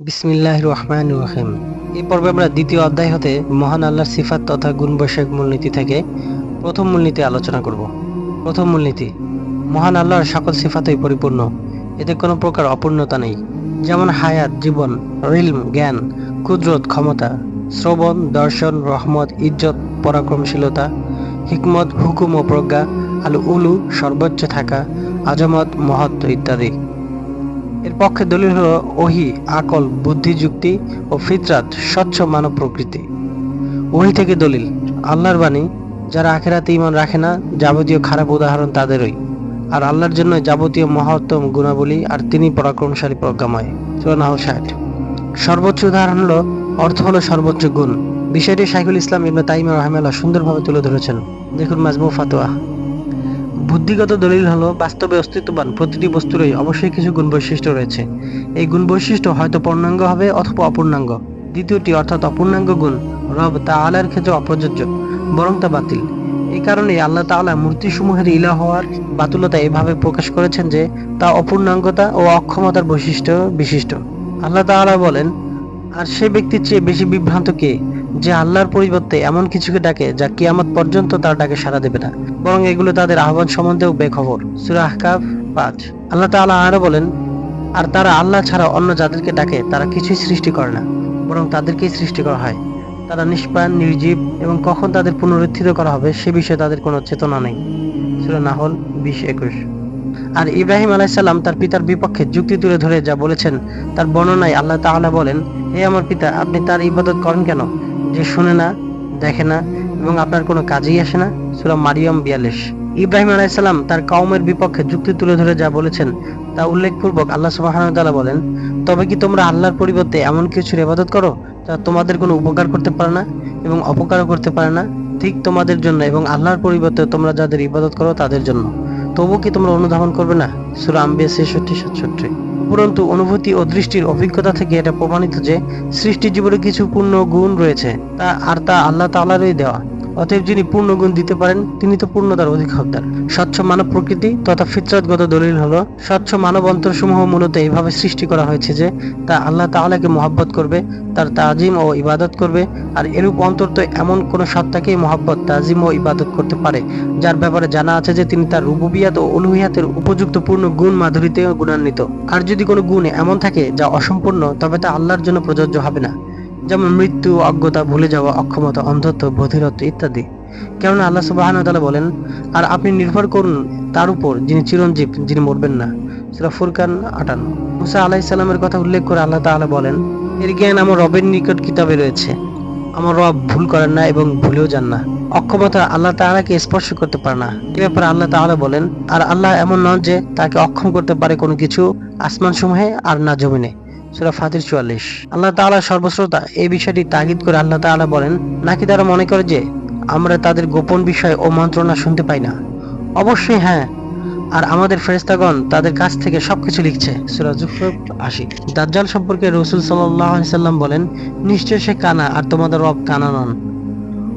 বিসমিল্লাহ রহমান রহিম। এই পর্বে আমরা দ্বিতীয় অধ্যায় হতে মহান আল্লাহর সিফাত তথা গুণ মূলনীতি থেকে প্রথম মূলনীতি আলোচনা করব। প্রথম মূলনীতি, মহান আল্লাহর সকল সিফাতই পরিপূর্ণ। এতে কোনো প্রকার অপূর্ণতা নেই। যেমন হায়াত, জীবন, রিলম, জ্ঞান, কুদরত, ক্ষমতা, শ্রবণ, দর্শন, রহমত, ইজ্জত, পরাক্রমশীলতা, হিকমত, হুকুম ও প্রজ্ঞা আল উলু সর্বোচ্চ থাকা, আজমত, মহত্ব ইত্যাদি। এর পক্ষে দলিল হল ওহি, আকল বুদ্ধি যুক্তি ও ফিতরাত, স্বচ্ছ মানব প্রকৃতি। ওহি থেকে দলিল, আল্লাহর বাণী, যারা আখেরাতে ইমান রাখে না, যাবতীয় খারাপ উদাহরণ তাদেরই। আর আল্লাহর জন্য যাবতীয় মহত্তম গুণাবলী আর তিনি পরাক্রমশালী প্রজ্ঞাময়। চুরানাহ সর্বোচ্চ উদাহরণ হলো, অর্থ হলো সর্বোচ্চ গুণ। বিষয়টি শাইখুল ইসলাম ইবনে তাইমা রহমাল্লাহ সুন্দরভাবে তুলে ধরেছেন। দেখুন মাজমু ফাতোয়া। বুদ্ধিগত দলিল হলো বাস্তবে অস্তিত্ববান প্রতিটি বস্তুরই অবশ্যই কিছু গুণ বৈশিষ্ট্য রয়েছে। এই গুণ বৈশিষ্ট্য হয়তো পূর্ণাঙ্গ হবে অথবা অপূর্ণাঙ্গ। দ্বিতীয়টি অর্থাৎ অপূর্ণাঙ্গ গুণ, রব তা আলার ক্ষেত্রে অপ্রযোজ্য, বরং তা বাতিল। এই কারণে আল্লাহ তাআলা মূর্তিসমূহের ইলা হওয়ার বাতুলতা এভাবে প্রকাশ করেছেন যে তা অপূর্ণাঙ্গতা ও অক্ষমতার বৈশিষ্ট্য বিশিষ্ট। আল্লাহ তাআলা বলেন, আর সে ব্যক্তির চেয়ে বেশি বিভ্রান্ত কে? যে আল্লাহর পরিবর্তে এমন কিছুকে ডাকে যা কিয়ামত পর্যন্ত তার ডাকে সাড়া দেবে না। বরং এগুলো তাদের আহ্বান সম্বন্ধেও বেখবর। সুরা আহকাফ পাঁচ। আল্লাহ তাআলা আরও বলেন, আর তারা আল্লাহ ছাড়া অন্য যাদেরকে ডাকে, তারা কিছুই সৃষ্টি করে না, বরং তাদেরকেই সৃষ্টি করা হয়। তারা নিষ্প্রাণ, নির্জীব এবং কখন তাদের পুনরুত্থিত করা হবে সে বিষয়ে তাদের কোনো চেতনা নেই। সুরা নাহল বিশ একুশ। আর ইব্রাহিম আলাইসাল্লাম তার পিতার বিপক্ষে যুক্তি তুলে ধরে যা বলেছেন, তার বর্ণনায় আল্লাহ তাআলা বলেন, হে আমার পিতা, আপনি তার ইবাদত করেন কেন? যে শুনে না, দেখে না এবং আপনার কোনো কাজেই আসে না, সুরা মারিয়াম বিয়াল্লিশ। ইব্রাহিম আলাইসাল্লাম তার কওমের বিপক্ষে যুক্তি তুলে ধরে যা বলেছেন, তা উল্লেখপূর্বক আল্লাহ সুবাহানুতালা বলেন, তবে কি তোমরা আল্লাহর পরিবর্তে এমন কিছুর ইবাদত করো, যা তোমাদের কোনো উপকার করতে পারে না এবং অপকারও করতে পারে না? ঠিক তোমাদের জন্য এবং আল্লাহর পরিবর্তে তোমরা যাদের ইবাদত করো তাদের জন্য। তবু কি তোমরা অনুধাবন করবে না? সুরা আম্বিয়া ছেষট্টি, সাতষট্টি। উপরন্তু অনুভূতি ও দৃষ্টির অভিজ্ঞতা থেকে এটা প্রমাণিত যে সৃষ্টি জীবনে কিছু পূর্ণ গুণ রয়েছে, তা আর তা আল্লাহ তালারই দেওয়া। অতএব যিনি পূর্ণ গুণ দিতে পারেন, তিনি তো পূর্ণতার অধিক হকদার স্বচ্ছ মানব প্রকৃতি তথা ফিতরতগত দলিল হলো, স্বচ্ছ মানব অন্তরসমূহ মূলত এইভাবে সৃষ্টি করা হয়েছে যে, তা আল্লাহ তাআলাকে মহাব্বত করবে, তার তাজিম ও ইবাদত করবে, আর এরূপ অন্তর তো এমন কোন সত্তাকেই মহাব্বত, তাজিম ও ইবাদত করতে পারে, যার ব্যাপারে জানা আছে যে, তিনি তার রুবুবিয়াত ও উলুহিয়াতের উপযুক্ত পূর্ণ গুণ মাধুরীতে গুণান্বিত। আর যদি কোনো গুণ এমন থাকে যা অসম্পূর্ণ, তবে তা আল্লাহর জন্য প্রযোজ্য হবে না। যেমন মৃত্যু, অজ্ঞতা, ভুলে যাওয়া, অক্ষমতা, অন্ধত্ব, বধিরত্ব ইত্যাদি। কেননা আল্লাহ সুবাহান বলেন, আর আপনি নির্ভর করুন তার উপর, যিনি চিরঞ্জীব, যিনি মরবেন না। সেটা ফুরকান আটান্ন। মুসা আলাহিসাল্লামের কথা উল্লেখ করে আল্লাহ তাআলা বলেন, এর জ্ঞান আমার রবের নিকট কিতাবে রয়েছে। আমার রব ভুল করেন না এবং ভুলেও যান না। অক্ষমতা আল্লাহ তাআলাকে স্পর্শ করতে পারে না। এ ব্যাপারে আল্লাহ তাআলা বলেন, আর আল্লাহ এমন নন যে তাকে অক্ষম করতে পারে কোনো কিছু আসমান সমূহে আর না জমিনে। সুরা ফাতির চুয়াল্লিশ। আল্লাহ তাআলা সর্বশ্রোতা এই বিষয়টি তাগিদ করে আল্লাহ তাআলা বলেন, নাকি তারা মনে করে যে আমরা তাদের গোপন বিষয় ও মন্ত্রণা শুনতে পাই না? অবশ্যই হ্যাঁ। আর আমাদের ফেরেস্তাগণ তাদের কাছ থেকে সবকিছু লিখছে। সূরা আশি। দাজ্জাল সম্পর্কে রসুল সাল্লাম বলেন, নিশ্চয় সে কানা আর তোমাদের রব কানা নন।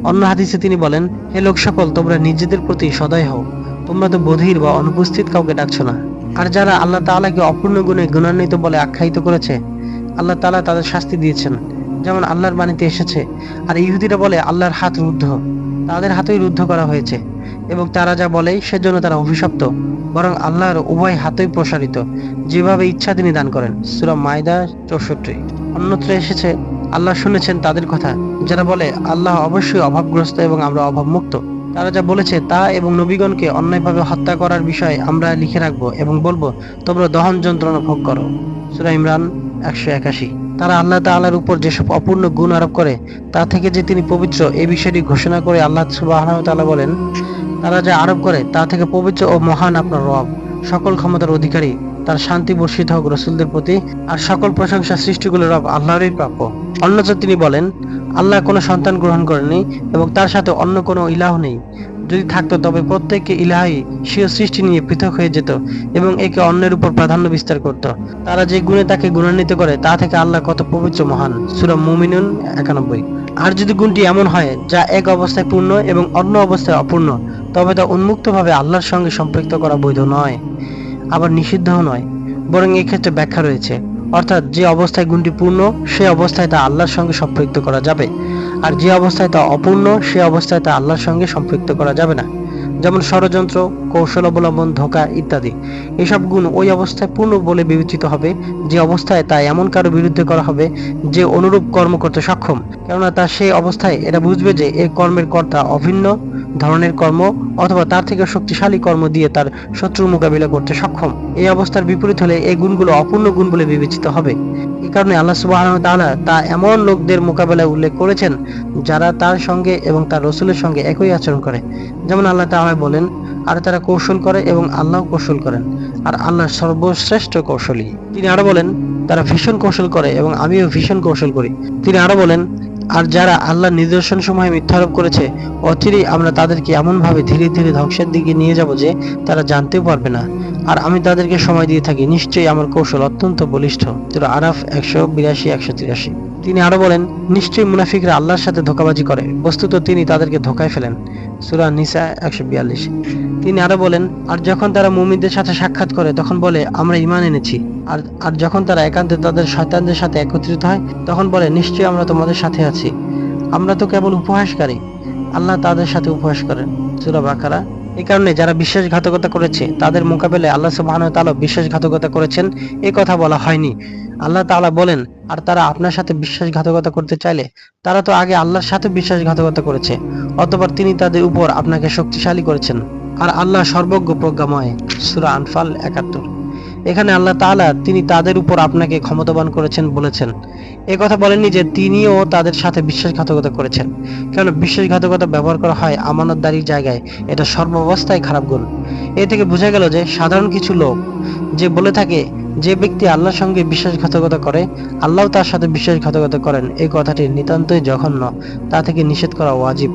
অন্য হাদিসে তিনি বলেন, হে লোক সকল তোমরা নিজেদের প্রতি সদয় হও। তোমরা তো বধির বা অনুপস্থিত কাউকে ডাকছো না। আর যারা আল্লাহ তাআলাকে অপূর্ণ গুণে গুণান্বিত বলে আখ্যায়িত করেছে, আল্লাহ তাআলা তাদের শাস্তি দিয়েছেন। যেমন আল্লাহর বাণীতে এসেছে, আর ইহুদিরা বলে আল্লাহর হাত রুদ্ধ। তাদের হাতেই রুদ্ধ করা হয়েছে, এবং তারা যা বলে সেজন্য তারা অভিশপ্ত, বরং আল্লাহর উভয় হাতেই প্রসারিত, যেভাবে ইচ্ছা তিনি দান করেন। সূরা মায়দা চৌষট্টি। অন্যত্র এসেছে, আল্লাহ শুনেছেন তাদের কথা, যারা বলে আল্লাহ অবশ্যই অভাবগ্রস্ত এবং আমরা অভাবমুক্ত। তারা যা বলেছে তা এবং নবীগণকে অন্যায়ভাবে হত্যা করার বিষয়ে আমরা লিখে রাখব এবং বলব, তোমরা দহন যন্ত্রণা ভোগ করো। সুরা ইমরান একশো একাশি। তারা আল্লাহ তাল্লাহার উপর যেসব অপূর্ণ গুণ আরোপ করে, তা থেকে যে তিনি পবিত্র এ বিষয়টি ঘোষণা করে আল্লাহ সুবাহ বলেন, তারা যা আরোপ করে, তা থেকে পবিত্র ও মহান আপনার রব। সকল ক্ষমতার অধিকারী তার শান্তি, বর্ষিত হোক রসুলদের প্রতি, আর সকল প্রশংসা সৃষ্টিগুলোর রব আল্লাহরই প্রাপ্য। অন্যত্র তিনি বলেন, আল্লাহ কোনো সন্তান গ্রহণ করেনি এবং তার সাথে অন্য কোনো ইলাহ নেই। যদি থাকতো তবে প্রত্যেককে ইলাহি স্বীয় সৃষ্টি নিয়ে পৃথক হয়ে যেত এবং একে অন্যের উপর প্রাধান্য বিস্তার করত। তারা যে গুণে তাকে গুণান্বিত করে, তা থেকে আল্লাহ কত পবিত্র মহান। সুরা মুমিনুন একানব্বই। আর যদি গুণটি এমন হয়, যা এক অবস্থায় পূর্ণ এবং অন্য অবস্থায় অপূর্ণ, তবে তা উন্মুক্তভাবে আল্লাহর সঙ্গে সম্পৃক্ত করা বৈধ নয়, আবার নিষিদ্ধও নয়, বরং এক্ষেত্রে ব্যাখ্যা রয়েছে। অর্থাৎ যে অবস্থায় গুণটি পূর্ণ, সে অবস্থায় তা আল্লাহর সঙ্গে সম্পৃক্ত করা যাবে, আর যে অবস্থায় তা অপূর্ণ, সে অবস্থায় তা আল্লাহর সঙ্গে সম্পৃক্ত করা যাবে না। যেমন ষড়যন্ত্র, কৌশল অবলম্বন, ধোকা ইত্যাদি। এসব গুণ ওই অবস্থায় পূর্ণ বলে বিবেচিত হবে, যে অবস্থায় তা এমন কারও বিরুদ্ধে করা হবে যে অনুরূপ কর্ম করতে সক্ষম। কেননা তা সেই অবস্থায় এটা বুঝবে যে এই কর্মের কর্তা অভিন্ন ধরনের কর্ম অথবা তার থেকে শক্তিশালী কর্ম দিয়ে তার শত্রুর মোকাবিলা করতে সক্ষম। এই অবস্থার বিপরীত হলে এই গুণগুলো অপূর্ণ গুণ বলে বিবেচিত হবে। এই কারণে আল্লাহ সুবহানাহু ওয়া তাআলা তা এমন লোকদের মোকাবেলায় উল্লেখ করেছেন যারা তার সঙ্গে এবং তার রসুলের সঙ্গে একই আচরণ করে। যেমন আল্লাহ তাআলা বলেন, আর তারা কৌশল করে এবং আল্লাহ কৌশল করেন, আর আল্লাহ সর্বশ্রেষ্ঠ কৌশলী। তিনি আরও বলেন, তারা ভীষণ কৌশল করে এবং আমিও ভীষণ কৌশল করি। তিনি আরও বলেন আর যারা আল্লাহর নিদর্শন সময় মিথ্যারোপ করেছে, অচিরেই আমরা তাদেরকে এমনভাবে ধীরে ধীরে ধ্বংসের দিকে নিয়ে যাব যে তারা জানতেও পারবে না। আর আমি তাদেরকে সময় দিয়ে থাকি, নিশ্চয়ই আমার কৌশল অত্যন্ত বলিষ্ঠ। যেটা আরাফ একশো বিরাশি, একশো তিরাশি। তিনি আরও বলেন, নিশ্চয়ই মুনাফিকরা আল্লাহর সাথে ধোকাবাজি করে। বস্তুত তিনি তাদেরকে ধোকায় ফেলেন। সুরা নিসা একশো বিয়াল্লিশ। তিনি আরও বলেন, আর যখন তারা মুমিনদের সাথে সাক্ষাৎ করে, তখন বলে, আমরা ইমান এনেছি। আর আর যখন তারা একান্তে তাদের শয়তানদের সাথে একত্রিত হয়, তখন বলে, নিশ্চয়ই আমরা তোমাদের সাথে আছি। আমরা তো কেবল উপহাসকারী। আল্লাহ তাদের সাথে উপহাস করেন। সুরা বাকারা। এই কারণে যারা বিশ্বাসঘাতকতা করেছে, তাদের মোকাবেলায় আল্লাহ সুবহানাহু ওয়া তাআলা বিশ্বাসঘাতকতা করেছেন। এই কথা বলা হয়নি। আল্লাহ তাআলা বলেন, আর তারা আপনার সাথে বিশ্বাসঘাতকতা করতে চাইলে, তারা তো আগে আল্লাহর সাথে বিশ্বাসঘাতকতা করেছে। অতঃপর তিনি তাদের উপর আপনাকে শক্তিশালী করেছেন। আর আল্লাহ সর্বজ্ঞ প্রজ্ঞাময়। সূরা আনফাল একাত্তর। এখানে আল্লাহ তাআলা তিনি তাদের উপর আপনাকে ক্ষমতাবান করেছেন বলেছেন। এ কথা বলেননি যে তিনিও তাদের সাথে বিশ্বাসঘাতকতা করেছেন। কেন বিশ্বাসঘাতকতা ব্যবহার করা হয় আমানতদারির জায়গায়। এটা সর্বাবস্থায় খারাপ গুণ। এ থেকে বোঝা গেল যে সাধারণ কিছু লোক যে বলে থাকে যে ব্যক্তি আল্লাহর সঙ্গে বিশ্বাসঘাতকতা করে, আল্লাহ তার সাথে বিশ্বাসঘাতকতা করেন এই কথাটি নিতান্তই জঘন্য। তা থেকে নিষেধ করা ওয়াজিব।